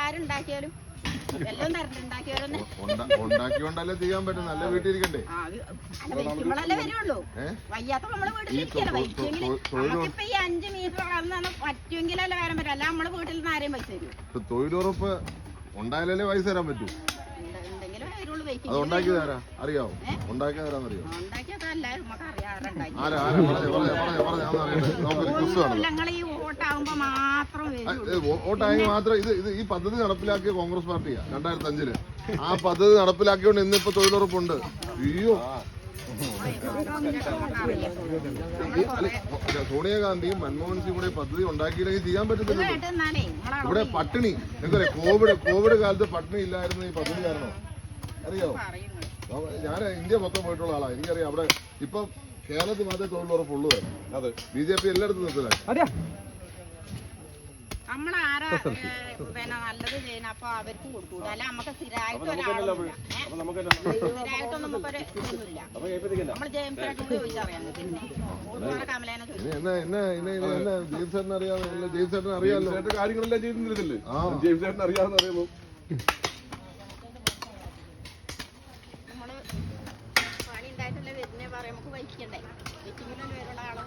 ആരുണ്ടാക്കിയാലും എല്ലാം തരണ്ടുണ്ടാക്കിയാലും ഉണ്ടാക്കിയോണ്ടല്ലേ ചെയ്യാൻ പറ്റും നല്ല വീട്ടിൽ ഇരിക്കണ്ടേ തരും തൊഴിലുറപ്പ് ഉണ്ടായാലേ പൈസ തരാൻ പറ്റൂ അതുണ്ടാക്കി തരാ അത് അറിയാവോ ഉണ്ടാക്കി തരാന്ന് അറിയോ ആരാ ആരാ പറഞ്ഞു പറഞ്ഞു പറഞ്ഞു പറഞ്ഞു അതൊന്നും അറിയണ്ടേ നമുക്കൊരു ക്വിസ് കാണും ഈ വോട്ടാകുമ്പോ മാത്രം വോട്ടായി മാത്രം ഇത് ഇത് ഈ പദ്ധതി നടപ്പിലാക്കിയ കോൺഗ്രസ് പാർട്ടിയാ രണ്ടായിരത്തി അഞ്ചിൽ ആ പദ്ധതി നടപ്പിലാക്കിയോണ്ട് ഇന്നിപ്പോ തൊഴിലുറപ്പുണ്ട്. അയ്യോ. സോണിയാഗാന്ധിയും മൻമോഹൻ സിംഗ് കൂടെ പദ്ധതി ഉണ്ടാക്കിയില്ലെങ്കിൽ ചെയ്യാൻ പറ്റത്തില്ല ഇവിടെ പട്ടിണി. എന്താ കോവിഡ് കോവിഡ് കാലത്ത് പട്ടിണി ഇല്ലായിരുന്നു ഈ പദ്ധതി കാരണം. അറിയോ? ഞാൻ ഇന്ത്യ മൊത്തം പോയിട്ടുള്ള ആളാ. എനിക്കറിയാം അവിടെ ഇപ്പം കേരളത്തിൽ മാത്രമേ തൊഴിലുറപ്പുള്ളൂ അതെ ബി ജെ പി എല്ലായിടത്തും നിർത്തലാക്കി നമ്മളാരാ ആരാ പിന്നെ നല്ലത് ചെയ്യണം അപ്പൊ അവർക്ക് കൊടുക്കൂല. അല്ല നമുക്ക് സ്ഥിരമായിട്ട് ഒരാളില്ല സ്ഥിരമായിട്ടൊന്നും നമുക്കൊരു ഇതൊന്നുമില്ല. നമ്മൾ ജെയിംസ് ആയിട്ട് ചോദിച്ചറിയാം. പിന്നെ കമലേനെ ജെയിംസ് ചേട്ടൻ അറിയാമോ ജെയിംസ് ചേട്ടൻ അറിയാമല്ലോ ചേട്ടൻ കാര്യങ്ങളെല്ലാം ചെയ്തിരുന്നില്ലേ ആ. ജെയിംസ് ചേട്ടൻ അറിയാമെന്ന് അറിയുമ്പോൾ നമ്മൾ പണി ഉണ്ടായിട്ടല്ലേ വരുന്നേ? പറയാം. നമുക്ക് വഹിക്കണ്ടേ? വഹിക്കെങ്കിലും വരുള്ള. ആളെ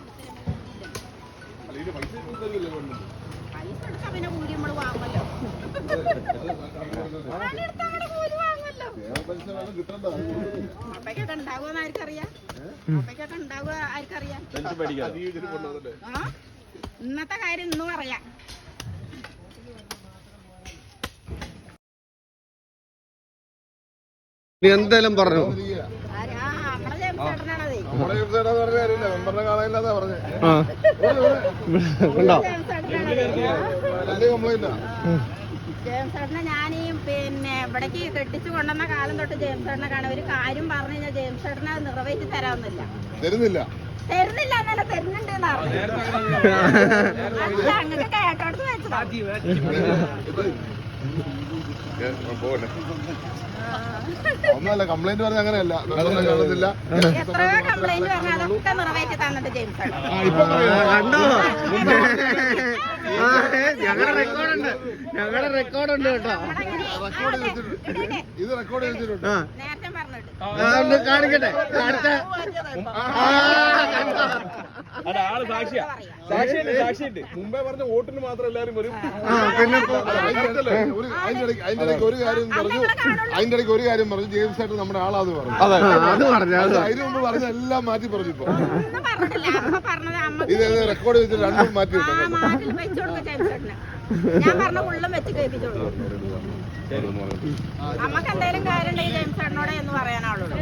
അപ്പയ്ക്കൊക്കെ ആർക്കറിയാം? ഉണ്ടാവുക ആർക്കറിയാം? ഇന്നത്തെ കാര്യം ഇന്ന് പറയാം. നീ എന്തായാലും പറഞ്ഞു? നമ്മളെ കാര്യമില്ല മെമ്പറിനെ കാണാനില്ലാതാ പറഞ്ഞേ. ആ. ഉണ്ടോ വലിയ കംപ്ലൈന്റാ ജെയിംസ് ചേട്ടനെ ഞാൻ ഈ പിന്നെ ഇവിടേക്ക് കെട്ടിച്ചു കൊണ്ടുവന്ന കാലം തൊട്ട് ജെയിംസ് ചേട്ടനെ കാണാൻ ഒരു കാര്യം പറഞ്ഞു കഴിഞ്ഞാൽ ജെയിംസ് ചേട്ടനെ അത് നിറവേറ്റി തരാമെന്നില്ല. തരുന്നില്ല. തരുന്നില്ല എന്നല്ല തരുന്നുണ്ട് അങ്ങനെ കേട്ടോടത്ത് വെച്ചതാ. പോകട്ടെ ഒന്നല്ല കംപ്ലൈന്റ് പറഞ്ഞ അങ്ങനെയല്ല. കാണുന്നില്ല ഞങ്ങളുടെ റെക്കോർഡ് ഉണ്ട് കേട്ടോ. റെക്കോർഡ് ചെയ്തിട്ടുണ്ട് ഇത് റെക്കോർഡ് ചെയ്തിട്ടുണ്ട് കാണിക്കട്ടെ. അടുത്ത? അല്ല ആൾ സാക്ഷിയാ. സാക്ഷിയുണ്ട് സാക്ഷിയുണ്ട്. മുമ്പേ പറഞ്ഞ വോട്ടിന് മാത്രം എല്ലാരും വരും. പിന്നെ അതിന്റെ ഇടയ്ക്ക് ഒരു കാര്യം പറഞ്ഞു. അതിന്റെ ഇടയ്ക്ക് ഒരു കാര്യം പറഞ്ഞു. ജെയിംസ് ആയിട്ട് നമ്മുടെ ആളാത് പറഞ്ഞു. അത്. പറഞ്ഞു അത് അത് അതിന് മുമ്പ് പറഞ്ഞ എല്ലാം മാറ്റി പറഞ്ഞു ഇപ്പൊ. ഇത് റെക്കോർഡ് ചെയ്തിട്ട് രണ്ടും മാറ്റി വെച്ചു ഞാൻ പറഞ്ഞ ഉള്ളും വെച്ച് കേൾപ്പിച്ചോളൂ. നമുക്ക് എന്തെങ്കിലും കാര്യം ഉണ്ടെങ്കിൽ ജെയിംസ് ചേട്ടനോട് എന്ന് പറയാനാളുള്ളൂ